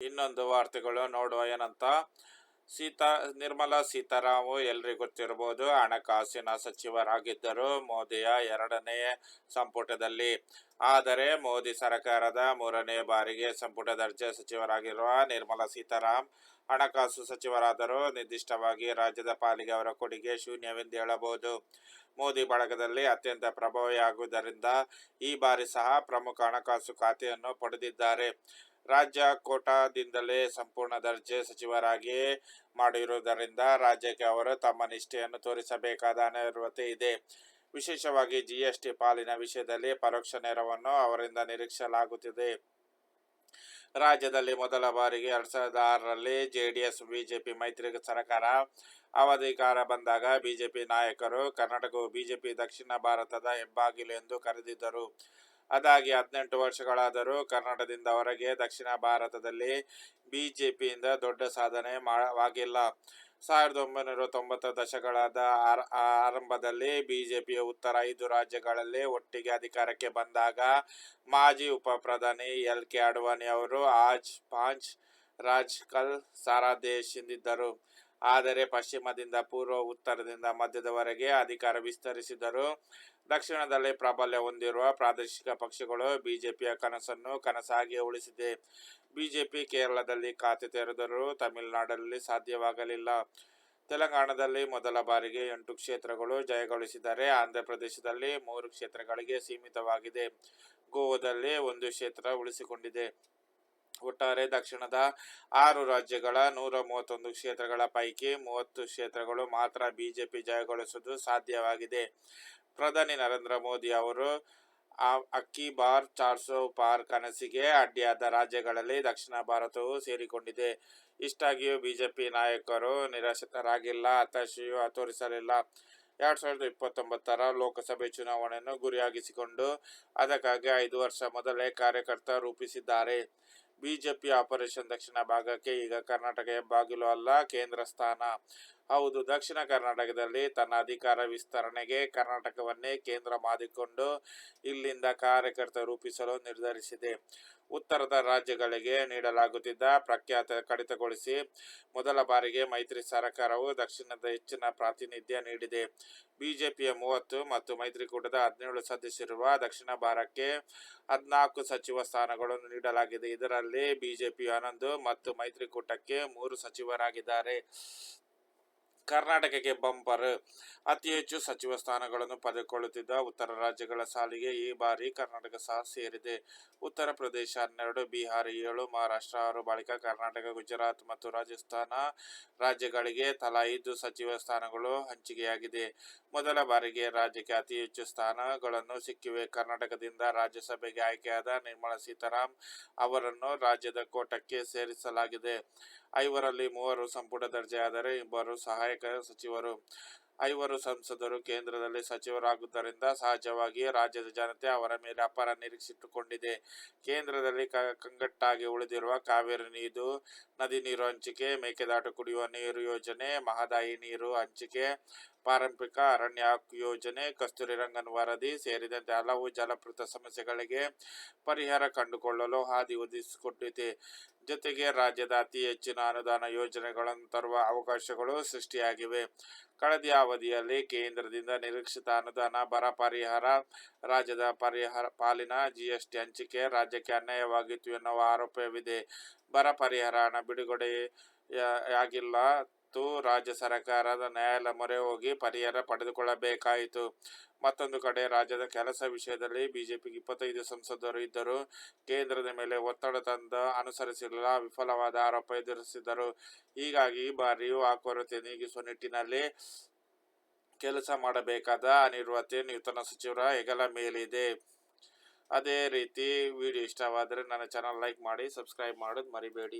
ಇನ್ನೊಂದು ವಾರ್ತೆಗಳು ನೋಡುವ ಏನಂತ? ಸೀತಾ, ನಿರ್ಮಲಾ ಸೀತಾರಾಮು ಎಲ್ರಿಗೂ ಗೊತ್ತಿರಬಹುದು ಹಣಕಾಸಿನ ಸಚಿವರಾಗಿದ್ದರು ಮೋದಿಯ ಎರಡನೇ ಸಂಪುಟದಲ್ಲಿ. ಆದರೆ ಮೋದಿ ಸರ್ಕಾರದ ಮೂರನೇ ಬಾರಿಗೆ ಸಂಪುಟ ದರ್ಜೆ ಸಚಿವರಾಗಿರುವ ನಿರ್ಮಲಾ ಸೀತಾರಾಮ್ ಹಣಕಾಸು ಸಚಿವರಾದರೂ ನಿರ್ದಿಷ್ಟವಾಗಿ ರಾಜ್ಯದ ಪಾಲಿಗೆ ಅವರ ಕೊಡುಗೆ ಶೂನ್ಯವೆಂದು ಹೇಳಬಹುದು. ಮೋದಿ ಬಳಗದಲ್ಲಿ ಅತ್ಯಂತ ಪ್ರಭಾವಿಯಾಗುವುದರಿಂದ ಈ ಬಾರಿ ಸಹ ಪ್ರಮುಖ ಹಣಕಾಸು ಖಾತೆಯನ್ನು ಪಡೆದಿದ್ದಾರೆ. ರಾಜ್ಯ ಕೋಟಾದಿಂದಲೇ ಸಂಪೂರ್ಣ ದರ್ಜೆ ಸಚಿವರಾಗಿ ಮಾಡಿರುವುದರಿಂದ ರಾಜ್ಯಕ್ಕೆ ಅವರು ತಮ್ಮ ನಿಷ್ಠೆಯನ್ನು ತೋರಿಸಬೇಕಾದ ಅನಿವಾರ್ಯತೆ ಇದೆ. ವಿಶೇಷವಾಗಿ ಜಿಎಸ್ಟಿ ಪಾಲಿನ ವಿಷಯದಲ್ಲಿ ಪರೋಕ್ಷ ನೆರವನ್ನು ಅವರಿಂದ ನಿರೀಕ್ಷಿಸಲಾಗುತ್ತಿದೆ. ರಾಜ್ಯದಲ್ಲಿ ಮೊದಲ ಬಾರಿಗೆ ಎರಡ್ ಸಾವಿರದ ಆರರಲ್ಲಿ ಜೆಡಿಎಸ್, ಬಿಜೆಪಿ ಮೈತ್ರಿ ಸರ್ಕಾರ ಅವಧಿಕಾರ ಬಂದಾಗ ಬಿಜೆಪಿ ನಾಯಕರು ಕರ್ನಾಟಕವು ಬಿಜೆಪಿ ದಕ್ಷಿಣ ಭಾರತದ ಹೆಬ್ಬಾಗಿಲು ಎಂದು ಕರೆದಿದ್ದರು. ಅದಾಗಿ ಹದಿನೆಂಟು ವರ್ಷಗಳಾದರೂ ಕರ್ನಾಟಕದಿಂದ ಹೊರಗೆ ದಕ್ಷಿಣ ಭಾರತದಲ್ಲಿ ಬಿಜೆಪಿಯಿಂದ ದೊಡ್ಡ ಸಾಧನೆ ಮಾಡವಾಗಿಲ್ಲ. ಸಾವಿರದ ಒಂಬೈನೂರ ತೊಂಬತ್ತ ದಶಕದ ಆರಂಭದಲ್ಲಿ ಬಿಜೆಪಿಯ ಉತ್ತರ ಐದು ರಾಜ್ಯಗಳಲ್ಲಿ ಒಟ್ಟಿಗೆ ಅಧಿಕಾರಕ್ಕೆ ಬಂದಾಗ ಮಾಜಿ ಉಪ ಪ್ರಧಾನಿ ಎಲ್ ಕೆ ಅಡ್ವಾಣಿ ಅವರು ಆಜ್ ಪಾಂಚ್ ರಾಜ್ ಕಲ್, ಸಾರಾ ದೇಶ್ ಎಂದಿದ್ದರು. ಆದರೆ ಪಶ್ಚಿಮದಿಂದ ಪೂರ್ವ ಉತ್ತರದಿಂದ ಮಧ್ಯದವರೆಗೆ ಅಧಿಕಾರ ವಿಸ್ತರಿಸಿದರು ದಕ್ಷಿಣದಲ್ಲಿ ಪ್ರಾಬಲ್ಯ ಹೊಂದಿರುವ ಪ್ರಾದೇಶಿಕ ಪಕ್ಷಗಳು ಬಿಜೆಪಿಯ ಕನಸನ್ನು ಕನಸಾಗಿ ಉಳಿಸಿದೆ. ಬಿಜೆಪಿ ಕೇರಳದಲ್ಲಿ ಖಾತೆ ತೆರೆದರೂ ತಮಿಳುನಾಡಲ್ಲಿ ಸಾಧ್ಯವಾಗಲಿಲ್ಲ. ತೆಲಂಗಾಣದಲ್ಲಿ ಮೊದಲ ಬಾರಿಗೆ ಎಂಟು ಕ್ಷೇತ್ರಗಳು ಜಯಗಳಿಸಿದರೆ ಆಂಧ್ರಪ್ರದೇಶದಲ್ಲಿ ಮೂರು ಕ್ಷೇತ್ರಗಳಿಗೆ ಸೀಮಿತವಾಗಿದೆ. ಗೋವಾದಲ್ಲಿ ಒಂದು ಕ್ಷೇತ್ರ ಉಳಿಸಿಕೊಂಡಿದೆ. ಒಟ್ಟಾರೆ ದಕ್ಷಿಣದ ಆರು ರಾಜ್ಯಗಳ ನೂರ ಮೂವತ್ತೊಂದು ಕ್ಷೇತ್ರಗಳ ಪೈಕಿ ಮೂವತ್ತು ಕ್ಷೇತ್ರಗಳು ಮಾತ್ರ ಬಿಜೆಪಿ ಜಯಗೊಳಿಸುವುದು ಸಾಧ್ಯವಾಗಿದೆ. ಪ್ರಧಾನಿ ನರೇಂದ್ರ ಮೋದಿ ಅವರು ಅಕ್ಕಿ ಬಾರ್ ಚಾರ್ಸೋ ಪಾರ್ ಕನಸಿಗೆ ಅಡ್ಡಿಯಾದ ರಾಜ್ಯಗಳಲ್ಲಿ ದಕ್ಷಿಣ ಭಾರತವು ಸೇರಿಕೊಂಡಿದೆ. ಇಷ್ಟಾಗಿಯೂ ಬಿಜೆಪಿ ನಾಯಕರು ನಿರಾಶಿತರಾಗಿಲ್ಲ, ಹತಾಶೆಯೂ ತೋರಿಸಲಿಲ್ಲ. ಎರಡ್ ಸಾವಿರದ ಇಪ್ಪತ್ತೊಂಬತ್ತರ ಲೋಕಸಭೆ ಚುನಾವಣೆಯನ್ನು ಗುರಿಯಾಗಿಸಿಕೊಂಡು ಅದಕ್ಕಾಗಿ ಐದು ವರ್ಷ ಮೊದಲೇ ಕಾರ್ಯಕರ್ತ ರೂಪಿಸಿದ್ದಾರೆ. ಬಿಜೆಪಿ ಆಪರೇಷನ್ ದಕ್ಷಿಣ ಭಾಗಕ್ಕೆ ಈಗ ಕರ್ನಾಟಕ ಹೆಬ್ಬಾಗಿಲು ಅಲ್ಲ ಕೇಂದ್ರ ಸ್ಥಾನ. ಹೌದು, ದಕ್ಷಿಣ ಕರ್ನಾಟಕದಲ್ಲಿ ತನ್ನ ಅಧಿಕಾರ ವಿಸ್ತರಣೆಗೆ ಕರ್ನಾಟಕವನ್ನೇ ಕೇಂದ್ರ ಮಾಡಿಕೊಂಡು ಇಲ್ಲಿಂದ ಕಾರ್ಯಕರ್ತ ರೂಪಿಸಲು ನಿರ್ಧರಿಸಿದೆ. ಉತ್ತರದ ರಾಜ್ಯಗಳಿಗೆ ನೀಡಲಾಗುತ್ತಿದ್ದ ಪ್ರಖ್ಯಾತ ಕಡಿತಗೊಳಿಸಿ ಮೊದಲ ಬಾರಿಗೆ ಮೈತ್ರಿ ಸರ್ಕಾರವು ದಕ್ಷಿಣದ ಹೆಚ್ಚಿನ ಪ್ರಾತಿನಿಧ್ಯ ನೀಡಿದೆ. ಬಿಜೆಪಿಯ ಮೂವತ್ತು ಮತ್ತು ಮೈತ್ರಿಕೂಟದ ಹದಿನೇಳು ಸದಸ್ಯರಿರುವ ದಕ್ಷಿಣ ಭಾರತಕ್ಕೆ ಹದಿನಾಲ್ಕು ಸಚಿವ ಸ್ಥಾನಗಳನ್ನು ನೀಡಲಾಗಿದೆ. ಇದರಲ್ಲಿ ಬಿಜೆಪಿ ಹನ್ನೊಂದು ಮತ್ತು ಮೈತ್ರಿಕೂಟಕ್ಕೆ ಮೂರು ಸಚಿವರಾಗಿದ್ದಾರೆ. ಕರ್ನಾಟಕಕ್ಕೆ ಬಂಪರ್. ಅತಿ ಹೆಚ್ಚು ಸಚಿವ ಸ್ಥಾನಗಳನ್ನು ಪಡೆದುಕೊಳ್ಳುತ್ತಿದ್ದ ಉತ್ತರ ರಾಜ್ಯಗಳ ಸಾಲಿಗೆ ಈ ಬಾರಿ ಕರ್ನಾಟಕ ಸಹ ಸೇರಿದೆ. ಉತ್ತರ ಪ್ರದೇಶ ಹನ್ನೆರಡು, ಬಿಹಾರ ಏಳು, ಮಹಾರಾಷ್ಟ್ರ ಆರು, ಬಳಿಕ ಕರ್ನಾಟಕ, ಗುಜರಾತ್ ಮತ್ತು ರಾಜಸ್ಥಾನ ರಾಜ್ಯಗಳಿಗೆ ತಲಾ ಐದು ಸಚಿವ ಸ್ಥಾನಗಳು ಹಂಚಿಕೆಯಾಗಿದೆ. ಮೊದಲ ಬಾರಿಗೆ ರಾಜ್ಯಕ್ಕೆ ಅತಿ ಹೆಚ್ಚು ಸ್ಥಾನಗಳನ್ನು ಸಿಕ್ಕಿವೆ. ಕರ್ನಾಟಕದಿಂದ ರಾಜ್ಯಸಭೆಗೆ ಆಯ್ಕೆಯಾದ ನಿರ್ಮಲಾ ಸೀತಾರಾಮ್ ಅವರನ್ನು ರಾಜ್ಯದ ಕೋಟಕ್ಕೆ ಸೇರಿಸಲಾಗಿದೆ. ಐವರಲ್ಲಿ ಮೂವರು ಸಂಪುಟ ದರ್ಜೆಯಾದರೆ ಇಬ್ಬರು ಸಹಾಯಕ ಸಚಿವರು, ಐವರು ಸಂಸದರು ಕೇಂದ್ರದಲ್ಲಿ ಸಚಿವರಾಗುವುದರಿಂದ ಸಹಜವಾಗಿ ರಾಜ್ಯದ ಜನತೆ ಅವರ ಮೇಲೆ ಅಪಾರ ನಿರೀಕ್ಷಿಟ್ಟುಕೊಂಡಿದೆ ಕೇಂದ್ರದಲ್ಲಿ ಕಂಗಟ್ಟಾಗಿ ಉಳಿದಿರುವ ಕಾವೇರಿ ನೀರು, ನದಿ ನೀರು ಹಂಚಿಕೆ, ಮೇಕೆದಾಟು ಕುಡಿಯುವ ನೀರು ಯೋಜನೆ, ಮಹದಾಯಿ ನೀರು ಹಂಚಿಕೆ ಪಾರಂಪರಿಕ ಅರಣ್ಯ ಯೋಜನೆ, ಕಸ್ತೂರಿ ರಂಗನ್ ವರದಿ ಸೇರಿದಂತೆ ಹಲವು ಜಲಪೃತ ಸಮಸ್ಯೆಗಳಿಗೆ ಪರಿಹಾರ ಕಂಡುಕೊಳ್ಳಲು ಹಾದಿ ಒದಗಿಸಿಕೊಟ್ಟಿದೆ ಜೊತೆಗೆ ರಾಜ್ಯದ ಅತಿ ಹೆಚ್ಚಿನ ಅನುದಾನ ಯೋಜನೆಗಳನ್ನು ತರುವ ಅವಕಾಶಗಳು ಸೃಷ್ಟಿಯಾಗಿವೆ. ಕಳೆದ ಅವಧಿಯಲ್ಲಿ ಕೇಂದ್ರದಿಂದ ನಿರೀಕ್ಷಿತ ಅನುದಾನ, ಬರ ಪರಿಹಾರ, ರಾಜ್ಯದ ಪರಿಹಾರ ಪಾಲಿನ ಜಿಎಸ್ಟಿ ಹಂಚಿಕೆ ರಾಜ್ಯಕ್ಕೆ ಅನ್ಯಾಯವಾಗಿತ್ತು ಎನ್ನುವ ಆರೋಪವಿದೆ. ಬರ ಪರಿಹಾರ ಹಣ ಬಿಡುಗಡೆಯಾಗಿಲ್ಲ ರಾಜ್ಯ ಸರ್ಕಾರದ ನ್ಯಾಯಾಲಯ ಮೊರೆ ಹೋಗಿ ಪರಿಹಾರ ಪಡೆದುಕೊಳ್ಳಬೇಕಾಯಿತು. ಮತ್ತೊಂದು ಕಡೆ ರಾಜ್ಯದ ಕೆಲಸ ವಿಷಯದಲ್ಲಿ ಬಿಜೆಪಿಗೆ ಇಪ್ಪತ್ತೈದು ಸಂಸದರು ಇದ್ದರು ಕೇಂದ್ರದ ಮೇಲೆ ಒತ್ತಡ ತಂದ ಅನುಸರಿಸಿಲ್ಲ ವಿಫಲವಾದ ಆರೋಪ ಎದುರಿಸಿದರು ಹೀಗಾಗಿ ಈ ಬಾರಿಯೂ ಆ ಕೊರತೆ ನೀಗಿಸುವ ನಿಟ್ಟಿನಲ್ಲಿ ಕೆಲಸ ಮಾಡಬೇಕಾದ ಅನಿರ್ವತೆ ನೂತನ ಸಚಿವರ ಹೆಗಲ ಮೇಲಿದೆ. ಅದೇ ರೀತಿ ವಿಡಿಯೋ ಇಷ್ಟವಾದರೆ ನನ್ನ ಚಾನಲ್ ಲೈಕ್ ಮಾಡಿ, ಸಬ್ಸ್ಕ್ರೈಬ್ ಮಾಡೋದು ಮರಿಬೇಡಿ.